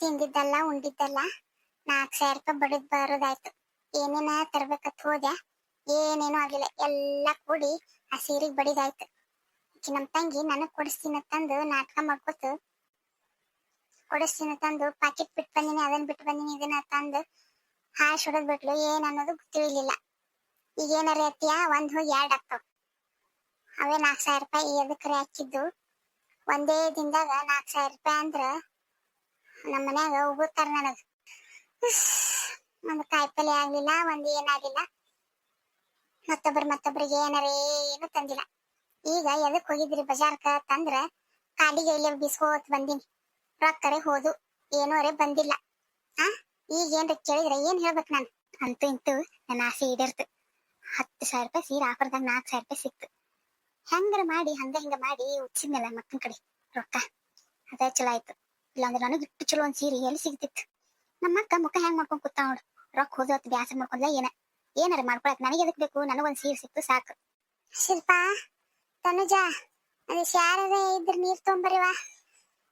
ತಿಂದಿದ್ದಲ್ಲ, ಉಂಡಿದ್ದಲ್ಲ, ನಾಲ್ಕು ಸಾವಿರ ರೂಪಾಯಿ ಬಡದ್ ಬರೋದಾಯ್ತು. ಏನೇನ ತರ್ಬೇಕತ್ ಹೋದೆ, ಏನೇನು ಆಗಿಲ್ಲ. ಎಲ್ಲ ಕೂಡಿ ಆ ಸೀರೆಗೆ ಬಡಿದಾಯ್ತು. ಆಕಿ ನಮ್ ತಂಗಿ ನನಗ್ ಕೊಡಿಸ್ತೀನಿ ತಂದು ನಾಟಕ ಮಾಡ್ಕೊತ. ಕೊಡಿಸ್ತೀನಿ ತಂದು ಪಾಕೆಟ್ ಬಿಟ್ಟು ಬಂದಿನಿ ಅದನ್ನ ಬಿಟ್ಟು ಬಂದಿನಿ, ಇದನ್ನ ತಂದು ಹಾಶ್ ಹೊಡೆದ್ ಬಿಟ್ಲು. ಏನ್ ಅನ್ನೋದು ತಿಳಿಲಿಲ್ಲ ಈಗ ಏನಾರ ಎತ್ತಿಯ? ಒಂದ್ ಹೋಗಿ ಎರಡ್ ಆಗ್ತಾವ ಅವೇ ನಾಲ್ಕು ಸಾವಿರ ರೂಪಾಯಿ ಎದಕ್ರೆ ಹಾಕಿದ್ದು? ಒಂದೇ ದಿನದಾಗ ನಾಲ್ಕು ಸಾವಿರ ರೂಪಾಯಿ ಅಂದ್ರ ನಮ್ಮ ಮನ್ಯಾಗ ಉಗುತ್ತಾರ ನನಗ. ಒಂದು ಕಾಯಿಪಲ್ಲೆ ಆಗ್ಲಿಲ್ಲ, ಒಂದ್ ಏನಾಗಿಲ್ಲ ಮತ್ತೊಬ್ರು ಮತ್ತೊಬ್ರಿಗೆ ಏನಾರೇ ಏನು ತಂದಿಲ್ಲ. ಈಗ ಎದಕ್ ಹೋಗಿದ್ರಿ ಬಜಾರ್ಕ ತಂದ್ರ ಕಾಲಿಗೆ ಇಲ್ಲಿ ಬಿಸ್ಕೋತ್ ಬಂದಿನಿ. ರೊಕ್ಕರೆ ಹೋದು, ಏನೋರೆ ಬಂದಿಲ್ಲ. ಆ, ಈಗ ಏನ್ರ ಕೇಳಿದ್ರೆ ಏನ್ ಹೇಳ್ಬೇಕು ನಾನು? ಅಂತೂ ಇಂತೂ ನನ್ನ ಆಸೆ ಈಡೇರ್ತು. ಹತ್ತು ಸಾವಿರ ರೂಪಾಯಿ ಸೀರೆ ಆಫರ್ದಾಗ ನಾಲ್ಕು ಸಾವಿರ ರೂಪಾಯಿ ಸಿಕ್ತು. ಹೆಂಗಾರ ಮಾಡಿ, ಹಂಗ ಹಿಂಗ ಮಾಡಿ ಉಚ್ಚಿದ್ನಲ್ಲ ಮಕ್ಕನ ಕಡೆ ರೊಕ್ಕ. ಅದ ಚಲೋ ಆಯ್ತು. ಇಲ್ಲಾಂದ್ರೆ ನನಗೆ ಇಟ್ಟು ಚಲೋ ಒಂದ್ ಸೀರೆ ಎಲ್ಲಿ ಸಿಗ್ತಿತ್ತು? ನಮ್ಮ ಅಕ್ಕ ಮುಖ ಹೆಂಗ್ ಮಾಡ್ಕೊಂಡ್ ಕೂತ ನೋಡು. ರೊಕ್ಕ ಹೋದ ಬ್ಯಾಸರ ಮಾಡ್ಕೊಂಡ್ಲ ಏನ? ಏನಾರ ಮಾಡ್ಕೊಳಕ್ ನನಗೆ ಎದಕ್ ಬೇಕು? ನನಗೊಂದ್ ಸೀರೆ ಸಿಕ್ತು ಸಾಕು. ಶಿಲ್ಪಾ, ತನುಜ, ಅದು ಶಾರದ ಇದ್ರ ನೀರ್ ತೊಂಬರಿವ?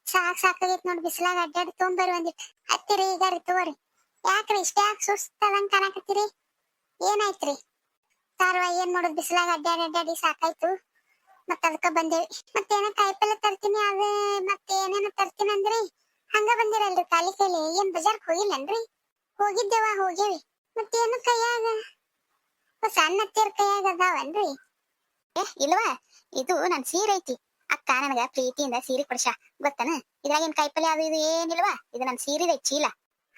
ಸಾಕ್ ಸಾಕಾಗೈತ್ ನೋಡಿ, ಬಿಸಿಲಾಗ ಅಡ್ಡಾಡಿ ತೊಂಬರಿ ಒಂದಿಟ್ಟು ಹತ್ತಿರಿ ಈಗ ರೀ ತಗೋರಿ. ಯಾಕ್ರಿ ಇಷ್ಟ ಯಾಕೆ ಸುಸ್ತದಂಗ್ ಕಾಣಕತ್ತೀರಿ? ಏನಾಯ್ತ್ರಿ? ತಾರ್ವ ಏನ್ ಮಾಡೋದು? ಬಿಸಿಲಾಗ ಅಡ್ಡಾಡಿ ಅಡ್ಡಾಡಿ ಸಾಕಾಯ್ತು. ಮತ್ತ ಅದಕ್ಕ ಬಂದೇವಿ ಮತ್ತೇನ ಕಾಯಿಪಲ್ಲೆ ತರ್ತೀನಿ ಅದೇ, ಮತ್ತೆ ಏನೇನ ತರ್ತೀನಿ ಅಂದ್ರಿ. ಹಂಗ ಬಂದಿರಲ್ರಿ ಖಾಲಿ ಕೈಲಿ ಏನ್ ಬಜಾರ್ಕ್ ಹೋಗಿಲ್ಲನ್ರಿ? ಹೋಗಿದ್ದೇವ ಹೋಗೇವಿ ಮತ್ತೇನು ಕೈಯಾಗ? ಸಣ್ಣ ಹತ್ತಿರ ಕೈಯಾಗ ಅದಾವನ್ರಿ? ಏ, ಇಲ್ವಾ? ಇದು ನನ್ ಸೀರೆ ಐತಿ. ಅಕ್ಕ ನನಗ ಪ್ರೀತಿಯಿಂದ ಸೀರೆ ಕೊಡ್ಸ ಗೊತ್ತನ? ಇದ್ರಾಗ ಏನ್ ಕಾಯಿಪಲ್ಲೆ ಅದು ಇದು ಏನಿಲ್ವಾ? ಇದು ನನ್ ಸೀರೆ ಚೀಲ.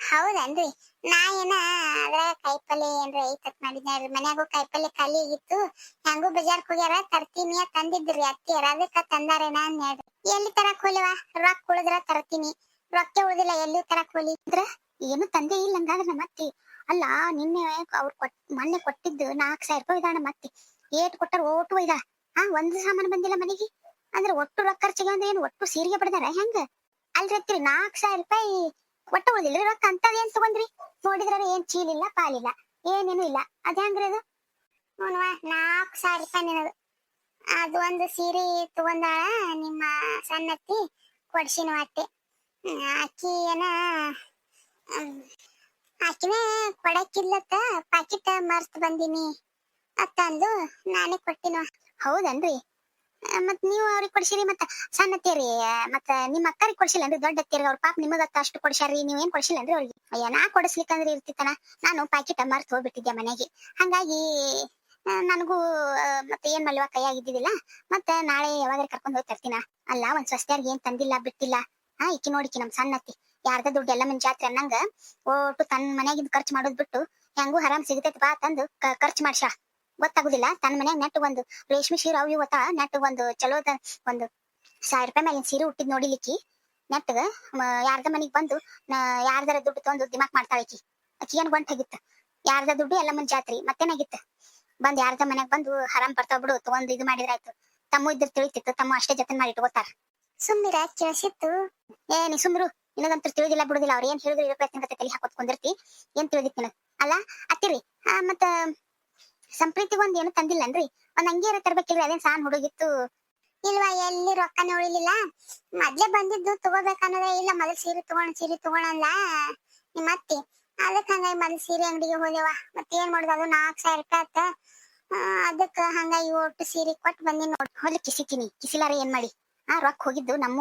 ಹೌದನ್ರಿ? ನಾ ಏನ ಅದ್ರ ಕಾಯಿಪಲ್ಲೆ ಏನ್ರ ಐತತ್ ಮಾಡಿದ್ರಿ ಮನ್ಯಾಗು ಕಾಯಿಪಲ್ಲೆ ಖಾಲಿ ಆಗಿತ್ತು. ಹೆಂಗೂ ಬಜಾರ್ಕ್ ಕುಗ್ಯಾರ ತರ್ತೀನಿ ತಂದಿದ್ರಿ ಅತ್ತಿಯರ ಅದಕ್ಕ ತಂದಾರೇನ ಹೇಳ್ರಿ. ಎಲ್ಲಿ ತರ ಹೋಲಿವ ರೊಕ್ಕ ಉಳಿದ್ರ ತರ್ತೀನಿ. ರೊಕ್ಕ ಉಳಿದಿಲ್ಲ, ಎಲ್ಲಿ ಕೂಲಿ ಇದ್ರ ಏನು ತಂದೆ ಇಲ್ಲ ಹಂಗಾದ್ರೆ ನಮ್ಮ ಅತ್ತಿ. ಅಲ್ಲ, ನಿನ್ನೆ ಅವ್ರು ಕೊಟ್, ಮೊನ್ನೆ ಕೊಟ್ಟಿದ್ದು ನಾಲ್ಕು ಸಾವಿರ ರೂಪಾಯಿ ಇದಾಣ ಮತ್ತೆ ಏಟ್ ಕೊಟ್ಟಾರ ಓಟು ಇದ ಹಾ ಒಂದು ಸಾಮಾನು ಬಂದಿಲ್ಲ ಮನೆಗೆ? ಅಂದ್ರೆ ಒಟ್ಟು ರೊಕ್ಕ ಖರ್ಚಿಗೆ ಅಂದ್ರೆ ಏನು ಒಟ್ಟು ಸೀರಿಗೆ ಪಡೆದಾರ ಹೆಂಗ? ಅಲ್ರಿ ಅತ್ತಿ ನಾಲ್ಕು ಸಾವಿರ ರೂಪಾಯಿ ಒಟ್ಟು ಉಳಿದಿಲ್ಲ ರೊಕ್ಕ ಅಂತದ್ ಏನ್ ತಗೊಂಡ್ರಿ? ನೋಡಿದ್ರ ಏನ್ ಚೀಲಿಲ್ಲ, ಪಾಲಿಲ್ಲ. ಏನೇನು ಇಲ್ಲ. ಅದ ಹೆಂಗ್ರಿ ಅದು ನೋಡುವ. ನಾಲ್ಕು ಸಾವಿರ ರೂಪಾಯಿ ನಿನದು ಅದು ಒಂದು ಸೀರೆ ತಗೊಂಡಾಳ ನಿಮ್ಮ ಸಣ್ಣತ್ತಿ ಕೊಡ್ಸಿನ ಅಟ್ಟೆ. ಅಕ್ಕಿ ಏನ ಆಕಿನೇ ಕೊಡಕ್ಕಿಲ್ಲತ್ತ. ಪಾಕಿಟ್ ಮರ್ತ್ ಬಂದಿನಿ. ಅತ್ತಂದು ನಾನೇ ಕೊಟ್ಟಿನ ಹೌದನ್ರಿ? ಮತ್ ನೀವು ಅವ್ರಿಗೆ ಕೊಡ್ಸಿರಿ, ಮತ್ತ ಸಣ್ಣ ಅತ್ತೇರಿ ಮತ್ತ ನಿಮ್ಮ ಅಕ್ಕರಿಗೆ ಕೊಡ್ಸಿಲ್ಲ ಅಂದ್ರೆ ದೊಡ್ಡ ಅತ್ತೇರಿ ಅವ್ರ ಪಾಪ ನಿಮಗ ಅಷ್ಟು ಕೊಡ್ಸ್ಯಾರಿ ಏನ್ ಕೊಡ್ಸಿಲ್ಲ ಅಂದ್ರೆ ಅವ್ರಿಗೆ. ಅಯ್ಯ, ನಾ ಕೊಡಿಸ್ಲಿಕ್ಕಂದ್ರೆ ಇರ್ತಿತ್ತನ ನಾನು ಪಾಕಿಟ್ ಮರ್ತು ಹೋಗ್ಬಿಟ್ಟಿದ್ದೆ ಮನೆಗೆ. ಹಂಗಾಗಿ ನನಗೂ ಮತ್ತೆ ಏನ್ ಮಲ್ವ ಕೈಯಾಗಿದ್ದಿದ್ದಿಲ್ಲ ಮತ್ತೆ ನಾಳೆ ಯಾವಾಗ ಕರ್ಕೊಂಡ್ ಹೋಗಿ ತರ್ತೀನ. ಅಲ್ಲ, ಒಂದ್ ಸ್ವಸ್ತ್ಯಾರ್ಗೆ ಏನ್ ತಂದಿಲ್ಲ, ಬಿಟ್ಟಿಲ್ಲ. ಹಾ ಇಕ್ಕಿ ನೋಡಿಕಿ ನಮ್ ಸಣ್ಣ ಅತ್ತಿ. ಯಾರ್ದ ದುಡ್ಡು ಎಲ್ಲ ಮನ್ ಜಾತ್ರೆ ಅನ್ನಂಗ ಒಟ್ಟು ತನ್ನ ಮನೆಗಿದ್ ಖರ್ಚು ಮಾಡೋದ್ ಬಿಟ್ಟು ಹೆಂಗೂ ಹರಾಮ್ ಸಿಗತೈತಿ ಬಾ ತಂದು ಖರ್ಚು ಮಾಡ್ಸ ಗೊತ್ತಾಗುದಿಲ್ಲ. ತನ್ನ ಮನ್ಯಾಗ ನೆಟ್ ಒಂದು ರೇಷ್ಮೆ ಸೀರೆ ಅವು ಇವತ್ತ ನೆಟ್ ಒಂದು ಚಲೋದ ಒಂದು ಸಾವಿರ ರೂಪಾಯಿ ಮೇಲಿನ ಸೀರೆ ಹುಟ್ಟಿದ್ ನೋಡಿಲಿಕ್ಕಿ. ನೆಟ್ಗ ಯಾರ್ದ ಮನಿಗ್ ಬಂದು ಯಾರ್ದಾರ ದುಡ್ಡು ತಗೊಂಡು ದಿಮಾಕ್ ಮಾಡ್ತಾಳ ಆಕಿ. ಅಕ್ಕಿ ಏನ್ ಗಂಟಾಗಿತ್ತ ಯಾರ್ದ ದುಡ್ಡು ಎಲ್ಲ ಮನ್ ಜಾತ್ರಿ ಮತ್ತೇನಾಗಿತ್ತ? ಬಂದ್ ಯಾರ್ದ ಮನ್ಯಾಗ ಬಂದು ಹರಾಮ್ ಬರ್ತಾವ್ ಬಿಡು ತಗೊಂಡು ಇದು ಮಾಡಿದ್ರಾಯ್ತು ತಮ್ಮ ಇದ್ರ ತಿಳಿತಿತ್ತು ತಮ್ಮ ಅಷ್ಟೇ ಜತನ್ ಮಾಡಿ ಇಟ್ಕೋತಾರ ಸುಮ್ಮಿರ ಕೇಳಿಸಿತ್ತು? ಏ ನೀ ಸುಮ್ರು ನಿನಗಂತೂ ತಿಳಿದಿಲ್ಲ ಬಿಡುದಿಲ್ಲ. ಅವ್ರ ಏನ್ ಹೇಳಿದ್ರು ಇರೋ ಪ್ರಯತ್ನ ತಲೆ ಹಾಕೋತ್ ಕುಂದಿರ್ತಿ. ಏನ್ ತಿಳಿದಿತ್ತು ನಿನಗ್? ಅಲ್ಲ ಅತ್ತಿರಿ ಮತ್ತ ಸಂಪ್ರೀತಿಗ್ ಒಂದ್ ಏನು ತಂದಿಲ್ಲನ್ರಿ. ಒಂದ್ ಅಂಗೀರ ತರ್ಬೇಕಿಲ್ರಿ ಅದೇನ್ ಸಾನ್ ಹುಡುಗಿತ್ತು. ಇಲ್ವಾ ಎಲ್ಲಿ ರೊಕ್ಕನೇ ಉಳಿಲಿಲ್ಲ ಮೊದ್ಲೇ ಬಂದಿದ್ದು ತಗೋಬೇಕನ್ನೋದೇ ಇಲ್ಲ. ಮೊದಲ್ ಸೀರೆ ತಗೊಂಡ್ ಸೀರೆ ತಗೊಳಲ್ಲ ನಿಮ್ಮ ಅತ್ತಿ. ಅದಕ್ಕೆ ಹಂಗಾಗಿ ಮೊದಲ್ ಸೀರೆ ಅಂಗಡಿಗೆ ಹೋದೆವ. ಮತ್ತೆ ಏನ್ ಮಾಡುದು? ಅದು ನಾಲ್ಕು ಸಾವಿರ ರೂಪಾಯಿ ಆತ. ಅದಕ್ಕ ಹಂಗಾಗಿ ಒಟ್ಟು ಸೀರೆ ಕೊಟ್ಟು ಬಂದಿ ನೋಡ್. ಹೊಲಿ ಕಿಸಿತೀನಿ. ಕಿಸಿಲಾರ ಏನ್ ಮಾಡಿ? ಆ, ರೊಕ್ಕ ಹೋಗಿದ್ದು ನಮ್ಮ